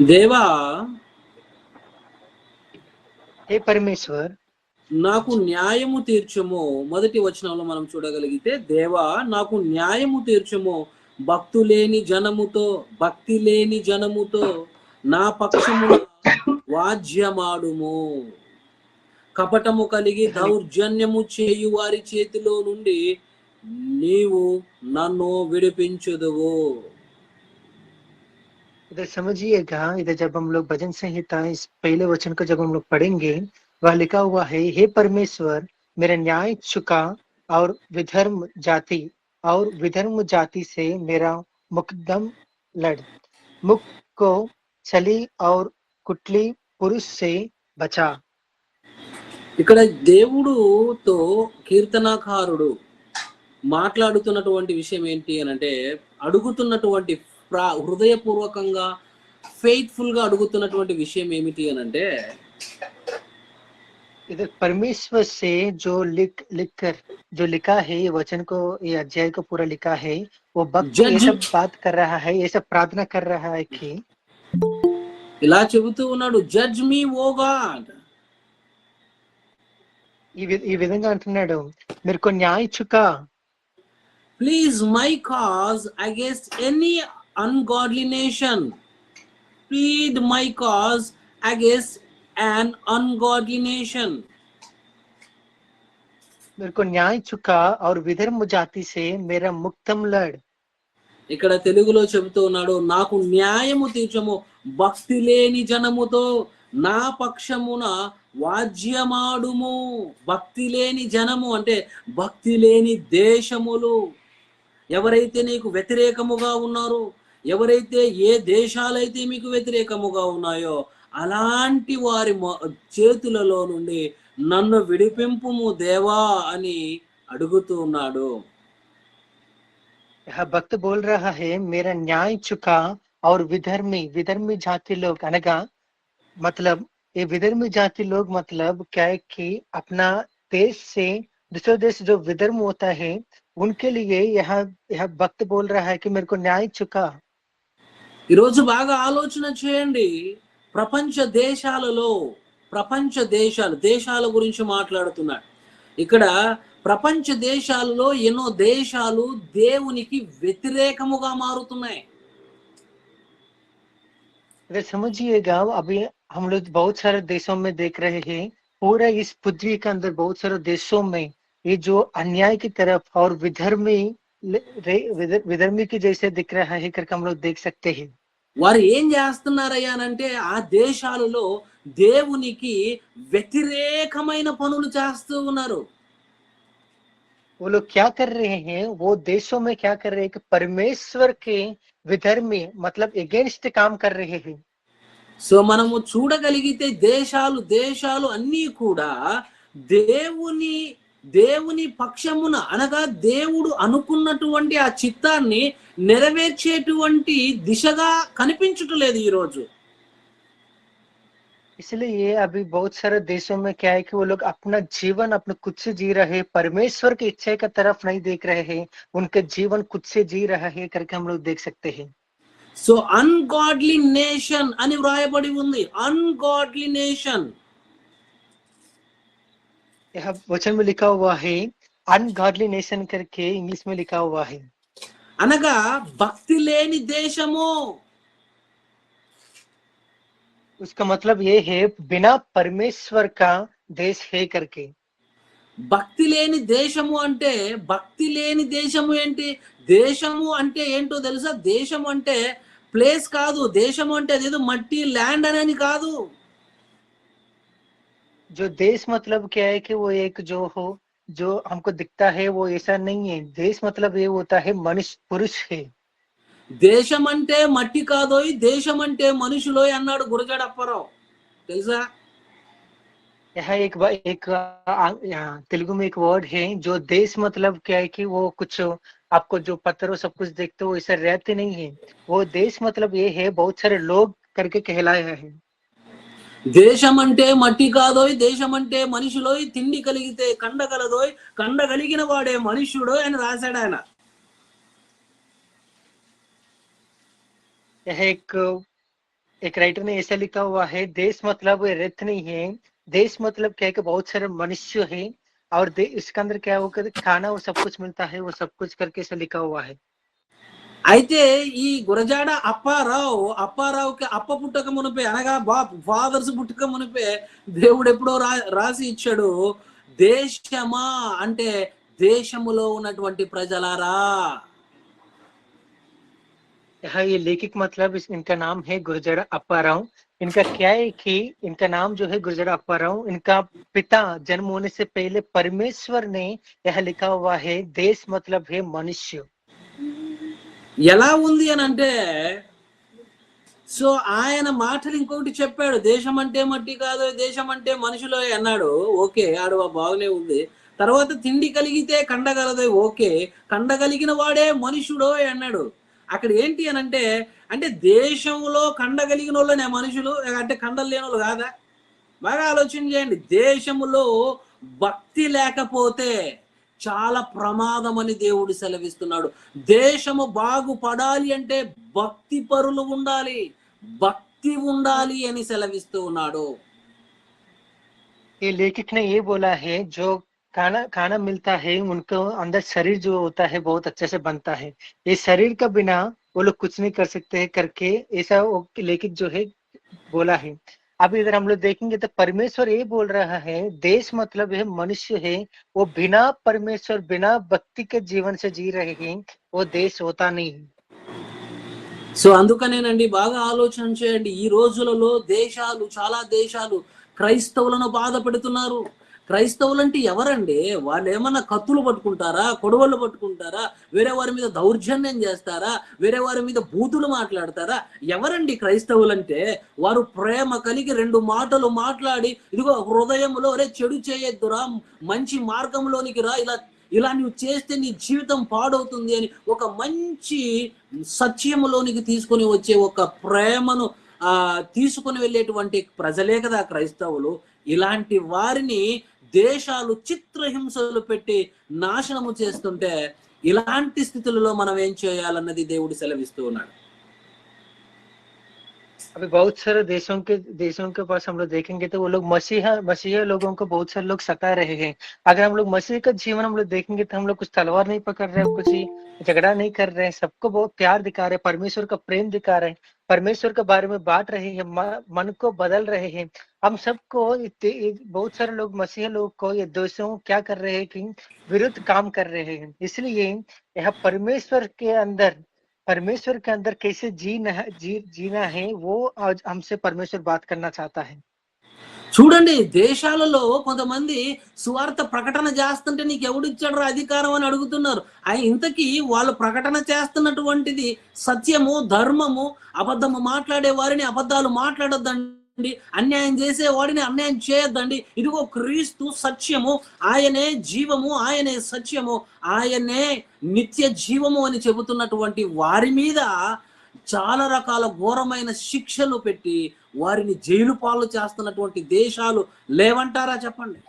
దేవా హే పరమేశ్వర్. నాకు న్యాయము తీర్చము. మొదటి వచనంలో మనం చూడగలిగితే దేవా నాకు న్యాయము తీర్చము. భక్తు లేని జనముతో భక్తి లేని జనముతో నా పక్షమున వాజ్యమాడుము కపటము కలిగి దౌర్జన్యము చేయు వారి చేతిలో నుండి నీవు నన్ను విడిపించదువు. इधर समझिएगा इधर जब हम लोग भजन संहिता इस पहले वचन को जब हम लोग पढ़ेंगे वह लिखा हुआ है हे परमेश्वर मेरा न्याय चुका और विधर्म जाति और विधर्म जाति से मेरा मुकदम लड़ मुख को छली और कुटली पुरुष से बचा ఇక్కడ దేవుడుతో కీర్తనాకారుడు మాట్లాడుతున్నటువంటి విషయం ఏంటి అని అంటే అడుగుతున్నటువంటి ప్రా హృదయపూర్వకంగా ఫెయిత్ఫుల్ గా అడుగుతున్నటువంటి విషయం ఏమిటి అని అంటే इधर परमेश्वर से जो लिख लिख कर जो लिखा है ये वचन को ये अध्याय को पूरा लिखा है वो भक्त ये जज- सब बात कर रहा है ये सब प्रार्थना कर रहा है कि ఇలా చెబుతూ ఉన్నాడు జడ్జ్ మీ ఓ గాడ్ ఈ వి- ఈ విధంగా అంటున్నాడు మీరు న్యాయ చుక please my cause against any ungodly nation plead my cause against an ungodly nation मेरे को न्याय चुका और विधर्म जाति से मेरा मुक्तम लड़ ఇక్కడ తెలుగులో చెబుతూ ఉన్నాడు నాకు న్యాయము తీర్చము భక్తి లేని జనముతో నా పక్షమున వాద్యమాడుము భక్తి లేని జనము అంటే భక్తి లేని దేశములు ఎవరైతే నీకు వ్యతిరేకముగా ఉన్నారో ఎవరైతే ఏ దేశాలైతే మీకు వ్యతిరేకముగా ఉన్నాయో అలాంటి వారి మొ- చేతులలో నుండి నన్ను విడిపింపుము దేవా అని అడుగుతూ ఉన్నాడు यह भक्त बोल रहा है मेरा न्याय चुका और विधर्मी विधर्मी जाति लोग अनगा मतलब ये विधर्मी जाति लोग मतलब क्या है कि अपना देश से दूसरे देश जो विधर्म होता है उनके लिए यह यह भक्त बोल रहा है कि मेरे को न्याय चुका ఈరోజు బాగా ఆలోచన చేయండి ప్రపంచ దేశాలలో ప్రపంచ దేశాలు దేశాల గురించి మాట్లాడుతున్నాడు ఇక్కడ ప్రపంచ దేశాలలో ఎన్నో దేశాలు దేవునికి వ్యతిరేకముగా మారుతున్నాయి अगर समझिएगा अभी हम लोग बहुत सारे देशों में देख रहे हैं पूरा इस पृथ्वी के अंदर बहुत सारे देशों में ये जो अन्याय की तरफ और विधर्मी रे- विधर- विधर्मी की जैसे दिख रहा है करके हम लोग देख सकते हैं వారు ఏం చేస్తున్నారయ్యా అంటే ఆ దేశాలలో దేవునికి వ్యతిరేకమైన పనులు చేస్తూ ఉన్నారు वो लोग क्या कर रहे हैं वो देशों में क्या कर रहे हैं कि परमेश्वर के विधर्मी मतलब अगेंस्ट काम कर रहे हैं సో మనము చూడగలిగితే దేశాలు దేశాలు అన్నీ కూడా దేవుని దేవుని పక్షమున అనగా దేవుడు అనుకున్నటువంటి ఆ చిత్తాన్ని నెరవేర్చేటువంటి దిశగా కనిపించటలేదు ఈరోజు इसलिए अभी बहुत सारे देशों में क्या है कि वो लोग अपना जीवन अपने खुद से जी रहे हैं परमेश्वर की इच्छा की तरफ नहीं देख रहे हैं उनके जीवन खुद से जी रहा है करके हम लोग देख सकते हैं సో అన్గాడ్లీ నేషన్ అని వ్రాయబడి ఉంది అన్గాడ్లీ నేషన్ यह वचन में लिखा हुआ है अनगॉडली नेशन करके इंग्लिश में लिखा हुआ है అనగా భక్తి లేని దేశము उसका मतलब ये है बिना परमेश्वर का देश है करके భక్తి లేని దేశము అంటే భక్తి లేని దేశము ఏంటి దేశము అంటే ఏంటో తెలుసా దేశం అంటే ప్లేస్ కాదు దేశం అంటే అదేదో మట్టి ల్యాండ్ అని కాదు जो देश मतलब क्या है कि वो एक जो हो जो हमको दिखता है वो ऐसा नहीं है देश मतलब ये होता है मनुष्य पुरुष है దేశం అంటే మట్టి కాదోయ్ దేశం అంటే మనుషులోయ్ అన్నాడు గురజాడప్పారావు తెలుసా यह एक वा- एक आ- यहाँ तेलुगु में एक वर्ड है जो देश मतलब क्या है कि वो कुछ आपको जो पत्थर सब कुछ देखते हो ऐसा रहते नहीं है वो देश मतलब ये है बहुत सारे लोग करके कहलाया है దేశం అంటే మట్టి కాదోయ్ దేశం అంటే మనుషులోయ్ తిండి కలిగితే కండ కలదోయ్ కండ కలిగిన వాడే మనుష్యుడు అని రాశాడు ఆయన यह एक एक राइटर ने ऐसा लिखा हुआ है देश मतलब ये रथ नहीं है देश मतलब क्या है कि बहुत सारे मनुष्य है और दे, इसके अंदर क्या होकर खाना वो सब कुछ मिलता है वो सब कुछ करके ऐसा लिखा हुआ है అయితే ఈ గురజాడ అప్పారావు అప్పారావుకి అప్ప పుట్టక మునిపే అనగా బా ఫాదర్స్ పుట్టక మునిపే దేవుడు ఎప్పుడో రా రాసి ఇచ్చాడు దేశమా అంటే దేశములో ఉన్నటువంటి ప్రజలారా यहाँ ये लेखक मतलब इस- इनका नाम है गुरजड़ा अप्पाराव इनका क्या है कि इनका नाम जो है गुरजड़ा अप्पाराव इनका पिता जन्म होने से पहले परमेश्वर ने यह लिखा हुआ है देश मतलब है मनुष्य ఎలా ఉంది అని అంటే సో ఆయన మాటలు ఇంకొకటి చెప్పాడు దేశం అంటే మట్టి కాదు దేశం అంటే మనుషులు అన్నాడు. ఓకే ఆడు బాగానే ఉంది. తర్వాత తిండి కలిగితే కండగలదు ఓకే. కండగలిగిన వాడే మనుషుడో అన్నాడు. అక్కడ ఏంటి అని అంటే అంటే దేశంలో కండగలిగిన వాళ్ళనే మనుషులు అంటే కండలు లేని వాళ్ళు కాదా? బాగా ఆలోచన చేయండి. దేశములో భక్తి లేకపోతే చాలా ప్రమాదం అని దేవుడు సెలవిస్తున్నాడు దేశము బాగుపడాలి అంటే భక్తి పరులు ఉండాలి భక్తి ఉండాలి అని సెలవిస్తూ ఉన్నాడు ये लेखक ने ये बोला है जो खाना खाना मिलता है उनको अंदर शरीर जो होता है बहुत अच्छे से बनता है ये शरीर का बिना वो लोग कुछ नहीं कर सकते हैं करके ऐसा वो लेखक जो है बोला है अब इधर हम लोग देखेंगे तो परमेश्वर ये बोल रहा है देश मतलब है मनुष्य है वो बिना परमेश्वर बिना भक्ति के जीवन से जी रहे हैं वो देश होता नहीं है సో అందుకనేనండి బాగా ఆలోచన చేయండి ఈ రోజులలో దేశాలు చాలా దేశాలు క్రైస్తవులను బాధ పెడుతున్నారు క్రైస్తవులు అంటే ఎవరండి? వాళ్ళు ఏమన్నా కత్తులు పట్టుకుంటారా? కొడవళ్ళు పట్టుకుంటారా? వేరే వారి మీద దౌర్జన్యం చేస్తారా? వేరే వారి మీద బూతులు మాట్లాడతారా? ఎవరండి క్రైస్తవులు అంటే వారు ప్రేమ కలిగి రెండు మాటలు మాట్లాడి ఇదిగో హృదయంలో రే చెడు చేయొద్దురా మంచి మార్గంలోనికి రా ఇలా ఇలా నువ్వు చేస్తే నీ జీవితం పాడవుతుంది అని ఒక మంచి సత్యములోనికి తీసుకొని వచ్చే ఒక ప్రేమను ఆ తీసుకొని వెళ్ళేటువంటి ప్రజలే కదా క్రైస్తవులు. ఇలాంటి వారిని దేశాలు చిత్రహింసలు పెట్టి నాశనము చేస్తుంటే ఇలాంటి స్థితులలో మనం ఏం చేయాలన్నది దేవుడు సెలవిస్తూ ఉన్నాడు. अभी बहुत सारे देशों के देशों के पास हम लोग देखेंगे तो वो लोग मसीहा मसीहा लोगों को बहुत सारे लोग सता रहे हैं। अगर हम लोग मसीह का जीवन हम लोग देखेंगे तो हम लोग कुछ तलवार नहीं पकड़ रहे हैं कुछ झगड़ा नहीं कर रहे हैं। सबको बहुत प्यार दिखा रहे हैं, परमेश्वर का प्रेम दिखा रहे हैं। परमेश्वर के बारे में बांट रहे हैं मन को बदल रहे हैं। हम सबको बहुत सारे लोग मसीह लोग को, ये दोषों क्या कर रहे हैं कि विरुद्ध काम कर रहे हैं। इसलिए यह परमेश्वर के अंदर परमेश्वर के अंदर कैसे जीना है जी जीना है वो आज हमसे परमेश्वर बात करना चाहता है చూడండి దేశాలలో కొంతమంది సువార్త ప్రకటన చేస్తుంటే నీకు ఎవడిచ్చాడు అధికారం అని అడుగుతున్నారు అయి ఇంతకీ వాళ్ళు ప్రకటన చేస్తున్నటువంటిది సత్యము ధర్మము అబద్ధము మాట్లాడే వారిని అబద్ధాలు మాట్లాడొద్దండి చేయొద్దండి అన్యాయం చేసేవాడిని అన్యాయం చేయొద్దండి. ఇదిగో క్రీస్తు సత్యము. ఆయనే జీవము ఆయనే సత్యము. ఆయనే నిత్య జీవము అని చెబుతున్నటువంటి వారి మీద చాలా రకాల ఘోరమైన శిక్షలు పెట్టి వారిని జైలు పాలు చేస్తున్నటువంటి దేశాలు లేవంటారా చెప్పండి?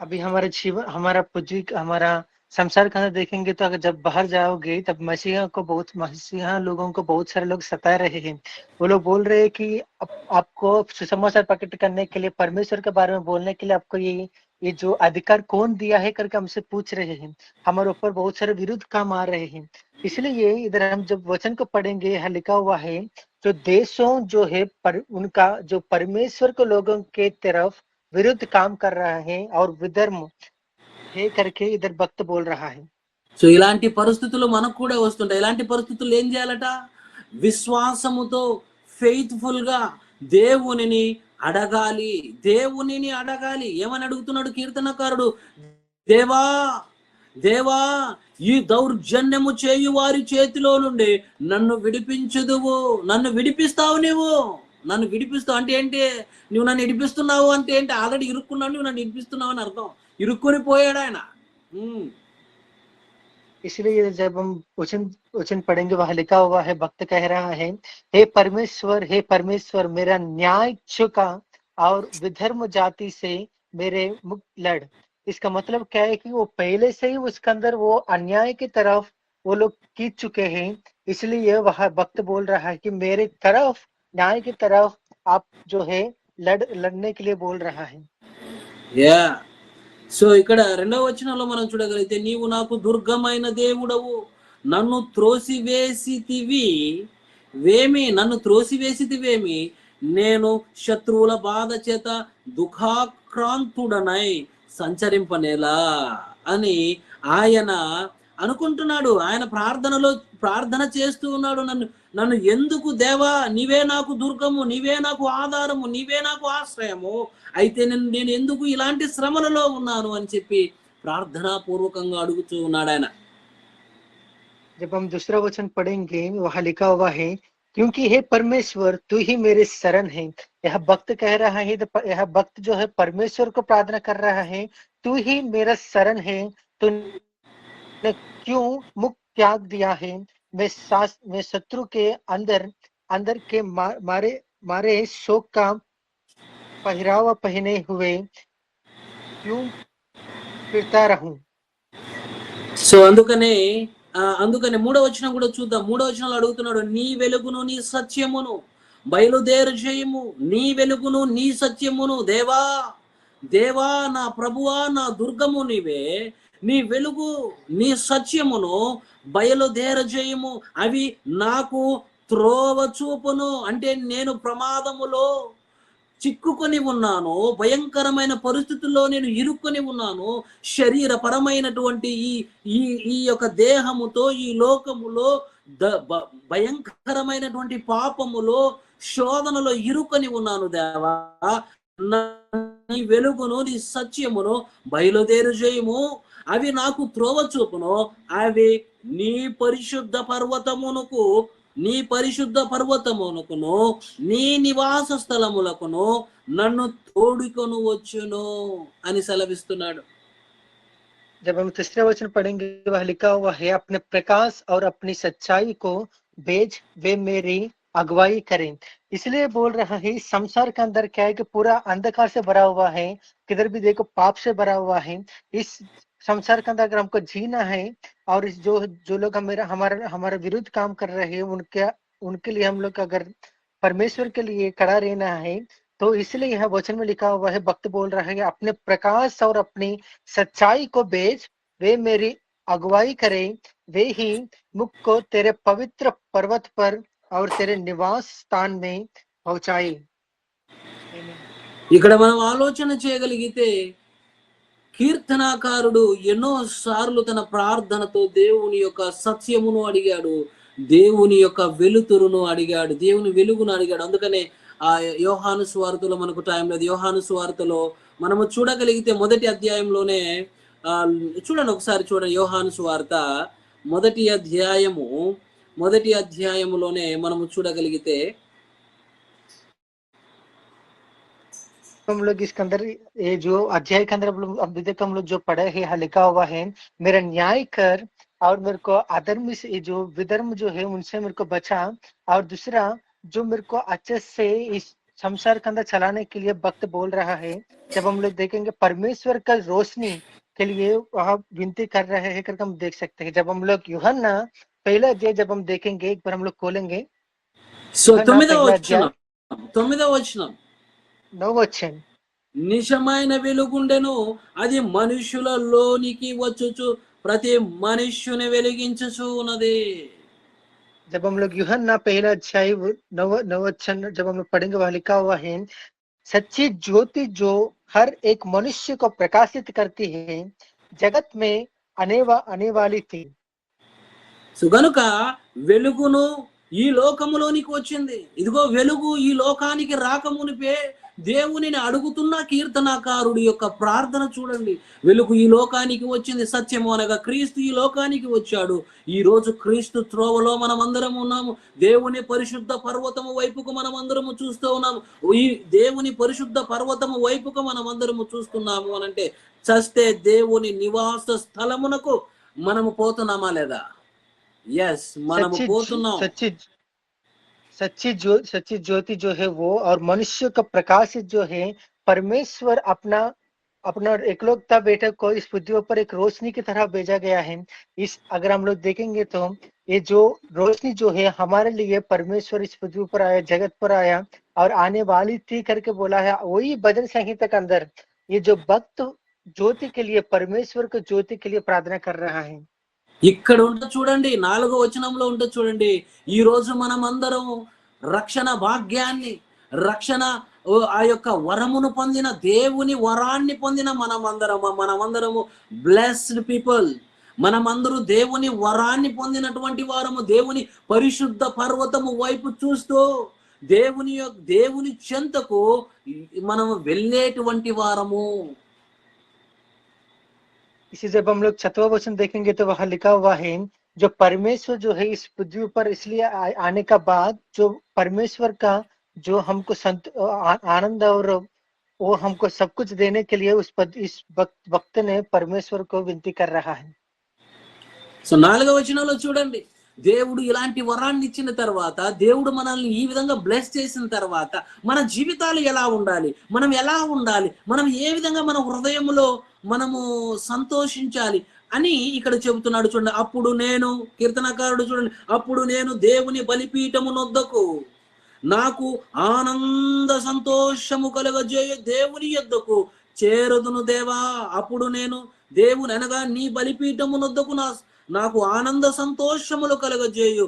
అవి హమారా జీవ హమారా పుజిక్ హమారా संसार के अंदर देखेंगे तो अगर जब बाहर जाओगे तब मसीहा को बहुत मसीहा लोगों को बहुत सारे लोग सता रहे हैं। वो लोग बोल रहे हैं कि आप, आपको सुसमाचार प्रकट करने के लिए परमेश्वर के बारे में बोलने के लिए आपको ये ये जो अधिकार कौन दिया है करके हमसे पूछ रहे हैं। हमारे ऊपर बहुत सारे विरुद्ध काम आ रहे हैं। इसलिए इधर हम जब वचन को पढ़ेंगे यहाँ लिखा हुआ है जो देशों जो है पर उनका जो परमेश्वर के लोगों के तरफ़ विरुद्ध काम कर रहा है और विधर्म ఇద్దరు భక్త బోల్ సో ఇలాంటి పరిస్థితులు మనకు కూడా వస్తుంటాయి ఇలాంటి పరిస్థితులు ఏం చేయాలట విశ్వాసముతో ఫెయిత్ఫుల్గా దేవునిని అడగాలి దేవునిని అడగాలి ఏమని అడుగుతున్నాడు కీర్తనకారుడు దేవా దేవా ఈ దౌర్జన్యము చేయు వారి చేతిలో నుండి నన్ను విడిపించదువు నన్ను విడిపిస్తావు నీవు నన్ను విడిపిస్తావు. అంటే ఏంటి? నువ్వు నన్ను విడిపిస్తున్నావు అంటే ఏంటి? ఆల్రెడీ ఇరుక్కున్నావు నువ్వు నన్ను విడిపిస్తున్నావు అని అర్థం. ఇరుక్కుని పోయాడు ఆయన ఉమ్. इसलिए जब हम वचन वचन पढ़ेंगे वहां लिखा हुआ है भक्त कह रहा है हे परमेश्वर हे परमेश्वर मेरा न्याय चुका और विधर्म जाति से मेरे मुक्त लड़ इसका मतलब क्या है कि वो पहले से ही उसके अंदर वो अन्याय की तरफ वो लोग कीच चुके हैं इसलिए वह भक्त बोल रहा है कि मेरे तरफ न्याय की तरफ आप जो है लड़ लड़ने के लिए बोल रहा है యా సో ఇక్కడ రెండవ వచనంలో మనం చూడగలిగితే నీవు నాకు దుర్గమైన దేవుడవు నన్ను త్రోసివేసితివి. వేమి? నన్ను త్రోసివేసితివేమి? నేను శత్రువుల బాధ చేత దుఃఖాక్రాంతుడనై సంచరింపనేలా. అని ఆయన అనుకుంటున్నాడు. ఆయన ప్రార్థనలో ప్రార్థన చేస్తూ ఉన్నాడు నన్ను. నన్ను ఎందుకు దేవా నీవే నాకు దుర్గము నీవే నాకు ఆధారము నీవే నాకు ఆశ్రయము అయితే నేను నేను ఎందుకు ఇలాంటి శ్రమలలో ఉన్నాను అని చెప్పి ప్రార్థనా పూర్వకంగా అడుగుతూ ఉన్నాడు ఆయన जब हम दूसरा वचन पढ़ेंगे वहां लिखा हुआ है क्योंकि हे परमेश्वर तू ही मेरे शरण है यह भक्त कह रहा है तो प- यह भक्त जो है परमेश्वर को प्रार्थना कर रहा है तू ही मेरा शरण है तूने क्यों मुख त्याग दिया है मैं सास मैं शत्रु के अंदर अंदर के मा, मारे मारे शोक का पहरावा पहने हुए क्यों फिरता रहूं సో అందుకనే ఆ, అందుకనే మూడో వచనం కూడా చూద్దాం మూడో వచనంలో అడుగుతున్నాడు నీ వెలుగును నీ సత్యమును బయలుదేరు చేయము నీ వెలుగును నీ సత్యమును దేవా దేవా నా ప్రభువా నా దుర్గము నీవే. నీ వెలుగు నీ సత్యమును బయలుదేరజేయము. అవి నాకు త్రోవ చూపును. అంటే నేను ప్రమాదములో చిక్కుకొని ఉన్నాను. భయంకరమైన పరిస్థితుల్లో నేను ఇరుక్కొని ఉన్నాను. శరీరపరమైనటువంటి ఈ ఈ ఈ యొక్క దేహముతో ఈ లోకములో ద భయంకరమైనటువంటి పాపములో శోధనలో ఇరుకొని ఉన్నాను దేవా. నా- నీ వెలుగును నీ సత్యమును బయలుదేరు చేయము అవి నాకు త్రోవ చూపును అవి నీ పరిశుద్ధ పర్వతమునకు నీ పరిశుద్ధ పర్వతమునకును నీ నివాస స్థలములకును నన్ను తోడుకొను వచ్చును అని సెలవిస్తున్నాడు जब हम तीसरे वचन पढ़ेंगे वह लिखा हुआ है अपने प्रकाश और अपनी सच्चाई को भेज वे मेरी अगुवाई करें। इसलिए बोल रहा है संसार के अंदर क्या है कि पूरा अंधकार से भरा हुआ है, किधर भी देखो पाप से भरा हुआ है। इस संसार के अंदर अगर हमको जीना है और इस जो जो लोग हमारा हमारा हमारा विरुद्ध काम कर रहे हैं, उनके उनके लिए हम लोग अगर परमेश्वर के लिए खड़ा रहना है तो इसलिए यह वचन में लिखा हुआ है, भक्त बोल रहा है अपने प्रकाश और अपनी सच्चाई को बेच, वे मेरी अगुवाई करें। वे ही मुख को तेरे पवित्र पर्वत पर और तेरे निवास स्थान में पहुंचाए ఇక్కడ మనం ఆలోచన చేయగలిగితే కీర్తనాకారుడు ఎన్నో సార్లు తన ప్రార్థనతో దేవుని యొక్క సత్యమును అడిగాడు దేవుని యొక్క వెలుతురును అడిగాడు దేవుని వెలుగును అడిగాడు అందుకనే ఆ యోహాను స్వార్థలో మనకు టైం లేదు యోహాను స్వార్థలో మనము చూడగలిగితే మొదటి అధ్యాయంలోనే ఆ చూడండి ఒకసారి చూడండి యోహాను స్వార్త మొదటి అధ్యాయము మొదటి అధ్యాయములోనే మనము చూడగలిగితే हम लोग इसके अंदर ये जो अध्याय के अंदर हम लोग अभी तक हम लोग जो पढ़े हैं यहाँ लिखा हुआ है मेरा न्याय कर और मेरे को अधर्म से ये जो विधर्म जो है उनसे मेरे को बचा और दूसरा जो मेरे को अच्छे से इस संसार के अंदर चलाने के लिए वक्त बोल रहा है जब हम लोग देखेंगे परमेश्वर का रोशनी के लिए वह विनती कर रहे हैं करके हम देख सकते हैं जब हम लोग यूहन्ना पहला अध्याय जब हम देखेंगे एक बार हम लोग खोलेंगे సో యోహాను తొమ్మిదవ పైన వచనం తొమ్మిదవ వచనం नौ वचन నిజమైన వెలుగుండెను అది మనుషులలోనికి వచ్చుచు ప్రతి మనుష్యుని వెలిగించుచు ఉన్నది जब हम लोग यूहन्ना पहला अध्याय वो- नव नवचन जब हम लोग पढ़ेंगे वह लिखा हुआ है सच्ची ज्योति जो हर एक मनुष्य को प्रकाशित करती है जगत में आने वा आने वाली थी సో గనుక వెలుగును ఈ లోకములోనికి వచ్చింది. ఇదిగో వెలుగు ఈ లోకానికి రాకమునిపే దేవునిని అడుగుతున్న కీర్తనాకారుడి యొక్క ప్రార్థన చూడండి. వెలుగు ఈ లోకానికి వచ్చింది. సత్యము అనగా క్రీస్తు ఈ లోకానికి వచ్చాడు. ఈ రోజు క్రీస్తు త్రోవలో మనం అందరం ఉన్నాము. దేవుని పరిశుద్ధ పర్వతము వైపుకు మనం అందరము చూస్తూ ఉన్నాము. ఈ దేవుని పరిశుద్ధ పర్వతము వైపుకు మనం అందరము చూస్తున్నాము అనంటే చస్తే దేవుని నివాస స్థలమునకు మనము పోతున్నామా లేదా? यस सच्ची सच्ची सच्ची जो सच्ची ज्योति जो है वो और मनुष्य का प्रकाश जो है परमेश्वर अपना अपना एकलोकता बेटा को इस पृथ्वी पर एक रोशनी की तरह भेजा गया है। इस अगर हम लोग देखेंगे तो ये जो रोशनी जो है हमारे लिए परमेश्वर इस पृथ्वी पर आया जगत पर आया और आने वाली थी करके बोला है वही भजन संहिता के अंदर ये जो भक्त ज्योति के लिए परमेश्वर को ज्योति के लिए प्रार्थना कर रहा है। ఇక్కడ ఉంటే చూడండి నాలుగో వచనంలో ఉంటే చూడండి ఈ రోజు మనం అందరం రక్షణ భాగ్యాన్ని రక్షణ ఆ యొక్క వరమును పొందిన దేవుని వరాన్ని పొందిన మనమందరము మనమందరము బ్లెస్డ్ పీపుల్ మనమందరూ దేవుని వరాన్ని పొందినటువంటి వారము దేవుని పరిశుద్ధ పర్వతము వైపు చూస్తూ దేవుని యొక్క దేవుని చెంతకు మనము వెళ్ళేటువంటి వారము. इसी जब हम लोग छठवा वचन देखेंगे तो वहां लिखा हुआ है जो परमेश्वर जो है इस पृथ्वी पर इसलिए आ- आने का बाद जो परमेश्वर का जो हमको संत आ- आनंद और वो हमको सब कुछ देने के लिए उस पद, इस वक्त, वक्त ने परमेश्वर को विनती कर रहा है సో నాలుగవ వచనంలో చూడండి దేవుడు ఇలాంటి వరాన్ని ఇచ్చిన తర్వాత దేవుడు మనల్ని ఈ విధంగా బ్లెస్ చేసిన తర్వాత మన జీవితాలు ఎలా ఉండాలి? మనం ఎలా ఉండాలి? మనం ఏ విధంగా మన హృదయంలో మనము సంతోషించాలి అని ఇక్కడ చెబుతున్నాడు చూడండి. అప్పుడు నేను కీర్తనకారుడు చూడండి అప్పుడు నేను దేవుని బలిపీఠము నొద్దకు నాకు ఆనంద సంతోషము కలుగజేయ దేవుని యొద్దకు చేరుదును దేవా. అప్పుడు నేను దేవుని అనగా నీ బలిపీఠము నొద్దకు నా నాకు ఆనంద సంతోషములు కలుగజేయు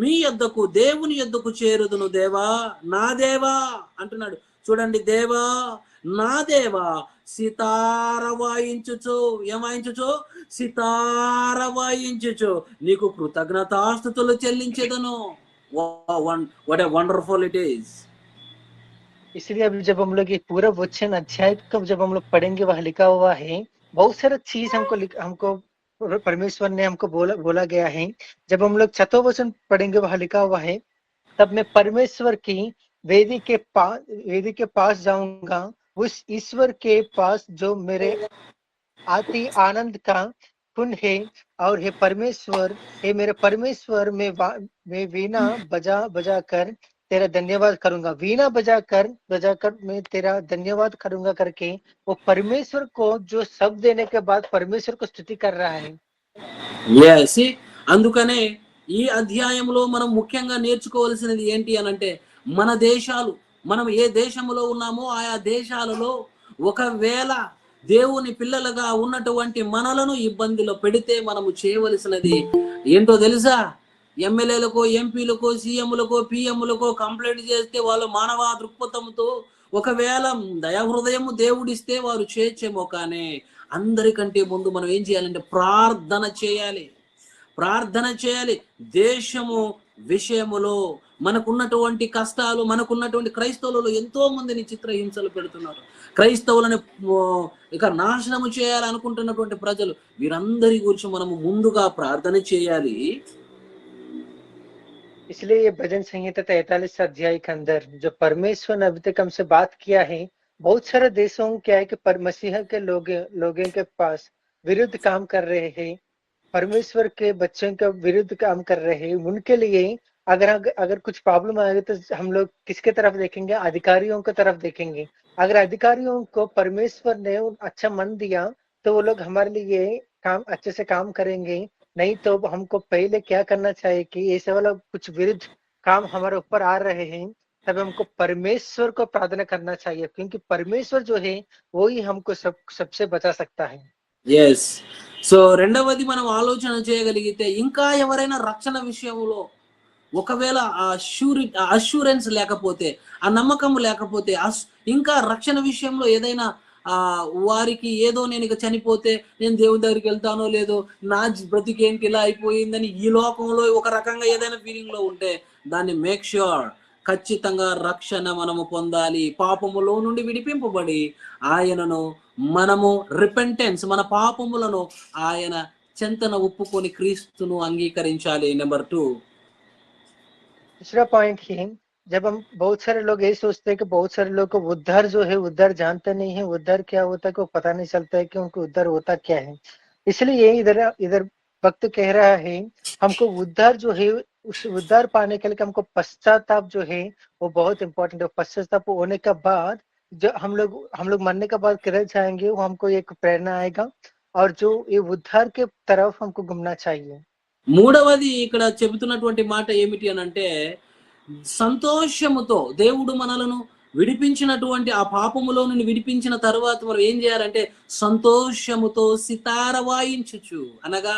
మీ యొద్దకు దేవుని యొద్దకు చేరుదును దేవా నా దేవా అంటున్నాడు చూడండి దేవా నా దేవా సితార వాయించుచు ఏం వాయించుచు సితార వాయించుచు నీకు కృతజ్ఞతాస్థుతులు చెల్లించేదను what a wonderful it is इसलिए अभी जब हम लोग ये पूरा वचन अध्याय को जब हम लोग पढ़ेंगे वह लिखा हुआ है बहुत सारा चीज हमको लिख- हमको परमेश्वर ने हमको बोला बोला गया है, जब हम लोग छठो वचन पढ़ेंगे वह लिखा हुआ है, तब मैं परमेश्वर की वेदी के पास वेदी के पास जाऊँगा, उस ईश्वर के पास जो मेरे आती आनंद का कुन है, और हे परमेश्वर, हे मेरे परमेश्वर, में मैं वीणा बजा बजा कर तेरा धन्यवाद करूंगा वीणा बजा कर बजा कर मैं तेरा धन्यवाद करूंगा करके वो परमेश्वर को जो सब देने के बाद परमेश्वर को स्तुति कर रहा है ఎస్ అందుకనే ఈ అధ్యాయంలో మనం ముఖ్యంగా నేర్చుకోవాల్సినది ఏంటి అని అంటే మన దేశాలు మనం ఏ దేశంలో ఉన్నామో ఆయా దేశాలలో ఒకవేళ దేవుని పిల్లలుగా ఉన్నటువంటి మనలను ఇబ్బందిలో పెడితే మనము చేయవలసినది ఏంటో తెలుసా ఎమ్మెల్యేలకో ఎంపీలకో సీఎంలకో పిఎంలకో కంప్లైంట్ చేస్తే వాళ్ళు మానవ దృక్పథంతో ఒకవేళ దయాహృదయము దేవుడిస్తే వారు చేయొచ్చేమో కానీ అందరికంటే ముందు మనం ఏం చేయాలంటే ప్రార్థన చేయాలి. ప్రార్థన చేయాలి. దేశము విషయములో మనకున్నటువంటి కష్టాలు మనకున్నటువంటి క్రైస్తవులలో ఎంతో మందిని చిత్రహింసలు పెడుతున్నారు. క్రైస్తవులని ఇక నాశనము చేయాలనుకుంటున్నటువంటి ప్రజలు వీరందరి గురించి మనము ముందుగా ప్రార్థన చేయాలి. इसलिए ये भजन संहिता तैतालीस अध्याय के अंदर, जो परमेश्वर ने अभी तक हमसे बात किया है, बहुत सारे देशों क्या है कि पर मसीहा के लोग, लोगों के पास विरुद्ध काम कर रहे हैं, परमेश्वर के बच्चों के विरुद्ध काम कर रहे हैं, उनके लिए अगर अगर कुछ प्रॉब्लम आएगी तो हम लोग किसके तरफ़ देखेंगे? अधिकारियों की तरफ़ देखेंगे। अगर अधिकारियों को परमेश्वर ने अच्छा मन दिया तो वो लोग हमारे लिए काम, अच्छे से काम करेंगे। नहीं तो हमको पहले क्या करना चाहिए कि ऐसे वाला कुछ विरुद्ध काम हमारे ऊपर आ रहे हैं तब हमको परमेश्वर को प्रार्थना करना चाहिए क्योंकि परमेश्वर जो है वो ही हमको सब सबसे बचा सकता है ఎస్ సో రెండవది మనం ఆలోచన చేయగలిగితే ఇంకా ఎవరైనా రక్షణ విషయంలో ఒకవేళ ఆ షూరి అష్యూరెన్స్ లేకపోతే ఆ నమ్మకం లేకపోతే అస్- ఇంకా రక్షణ విషయంలో ఏదైనా ఆ వారికి ఏదో నేను ఇక చనిపోతే నేను దేవుని దగ్గరికి వెళ్తానో లేదో నా బ్రతికేంటి ఇలా అయిపోయిందని ఈ లోకంలో ఒక రకంగా ఏదైనా ఫీలింగ్లో ఉంటే దాన్ని మేక్ ష్యూర్ ఖచ్చితంగా రక్షణ మనము పొందాలి. పాపములో నుండి విడిపింపబడి ఆయనను మనము రిపెంటెన్స్ మన పాపములను ఆయన చెంతన ఒప్పుకొని క్రీస్తును అంగీకరించాలి. నెంబర్ టూ పాయింట్ जब हम बहुत सारे लोग यही सोचते हैं कि बहुत सारे लोग को उद्धार जो है उद्धार जानते नहीं है उद्धार क्या होता है को पता नहीं चलता है कि उनको उद्धार होता क्या है इसलिए इधर इधर वक्त कह रहा है हमको उद्धार जो है उस उद्धार पाने के लिए हमको पश्चाताप जो है वो बहुत इंपॉर्टेंट है पश्चाताप होने के बाद जो हम लोग हम लोग मरने के बाद किधर जाएंगे वो हमको एक प्रेरणा आएगा और जो ये उद्धार के तरफ हमको घूमना चाहिए మూడవది ఇక్కడ చెబుతున్నటువంటి మాట ఏమిటి అని అంటే సంతోషముతో దేవుడు మనలను విడిపించినటువంటి ఆ పాపములో నుండి విడిపించిన తర్వాత మనం ఏం చేయాలంటే సంతోషముతో సితార వాయించుచు అనగా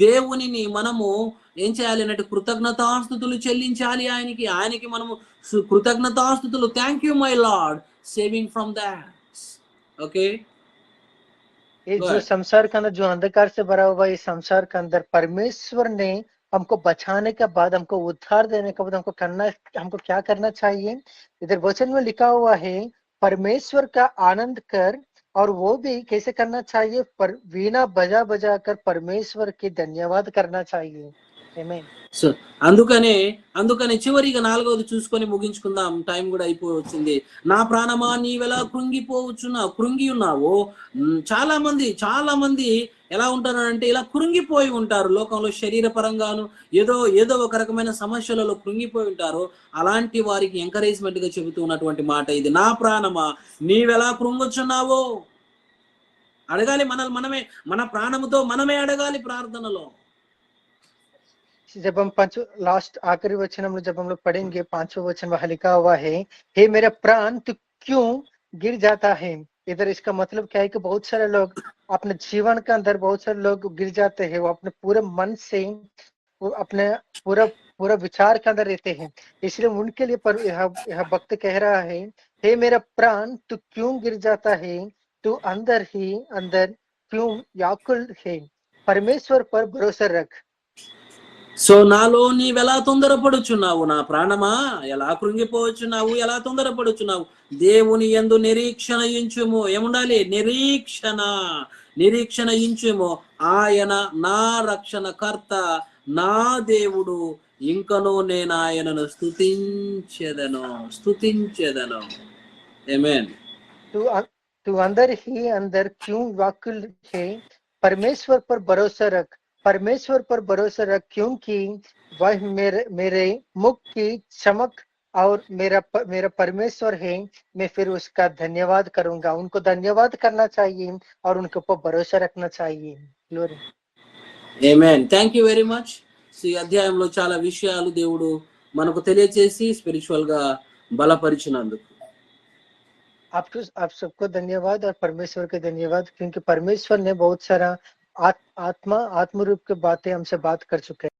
దేవునిని మనము ఏం చేయాలి అంటే కృతజ్ఞతాస్థుతులు చెల్లించాలి ఆయనకి ఆయనకి మనము సు- కృతజ్ఞతాస్థుతులు thank you my lord saving from that okay ये Go जो ahead. संसार के अंदर जो अंधकार से भरा हुआ ये संसार के अंदर परमेश्वर ने हमको बचाने के बाद, हमको उद्धार देने के बाद, हमको करना, हमको क्या करना चाहिए इधर वचन में लिखा हुआ है, परमेश्वर का आनंद कर और वो भी कैसे करना चाहिए पर वीणा बजा बजा कर परमेश्वर के धन्यवाद करना चाहिए. సో అందుకనే అందుకనే చివరిగా నాలుగవది చూసుకొని ముగించుకుందాం. టైం కూడా అయిపోయి వచ్చింది నా ప్రాణమా నీవెలా కృంగిపోవచ్చున్నా కృంగి ఉన్నావు చాలా మంది చాలా మంది ఎలా ఉంటారు అంటే ఇలా కృంగిపోయి ఉంటారు లోకంలో శరీర పరంగాను ఏదో ఏదో ఒక రకమైన సమస్యలలో కృంగిపోయి ఉంటారు. అలాంటి వారికి ఎంకరేజ్మెంట్గా చెబుతూ ఉన్నటువంటి మాట ఇది. నా ప్రాణమా నీవెలా కృంగొచ్చున్నావో అడగాలి మనల్ని మనమే మన ప్రాణముతో మనమే అడగాలి ప్రార్థనలో. जब हम पाँच लास्ट आखिरी वचन हम लोग जब हम लोग पढ़ेंगे पांचवा वचन वहाँ लिखा हुआ है, हे मेरा प्राण, तू क्यों गिर जाता है? इधर इसका मतलब क्या है कि बहुत सारे लोग अपने जीवन के अंदर बहुत सारे लोग गिर जाते हैं, वो अपने पूरे मन से, वो अपने पूरा पूरा विचार के अंदर रहते हैं। इसलिए उनके लिए पर यह यह भक्त कह रहा है, हे मेरा प्राण, तू क्यों गिर जाता है? तू अंदर ही, अंदर क्यों व्याकुल है? परमेश्वर पर भरोसा रख। సో నాలో నీవెలా తొందరపడుచున్నావు నా ప్రాణమా ఎలా కృంగిపోవచ్చున్నావు ఎలా తొందరపడుచున్నావు దేవుని యందు నిరీక్షణ ఇంచుము ఏముండాలి నిరీక్షణ నిరీక్షణ ఇంచుము ఆయన నా రక్షణ కర్త నా దేవుడు ఇంకనూ నేను ఆయనను స్తుతించెదను స్తుతించెదను ఏమేన్ तू अ- तू अंदर ही अंदर क्यों व्याकुल है परमेश्वर पर भरोसा रख परमेश्वर पर भरोसा रख क्योंकि वह मेरे मेरे मुख की चमक और मेरा प- मेरा परमेश्वर है मैं फिर उसका धन्यवाद करूंगा उनको धन्यवाद करना चाहिए और उनके ऊपर भरोसा रखना चाहिए glory amen thank you very much ఈ అధ్యాయంలో చాలా విషయాలు దేవుడు మనకు తెలియచేసి స్పిరిచువల్ గా బలపరిచినందుకు आपको आप सबको धन्यवाद और परमेश्वर के धन्यवाद क्योंकि परमेश्वर ने बहुत सारा आत, आत्मा आत्मरूप की बातें हमसे बात कर चुके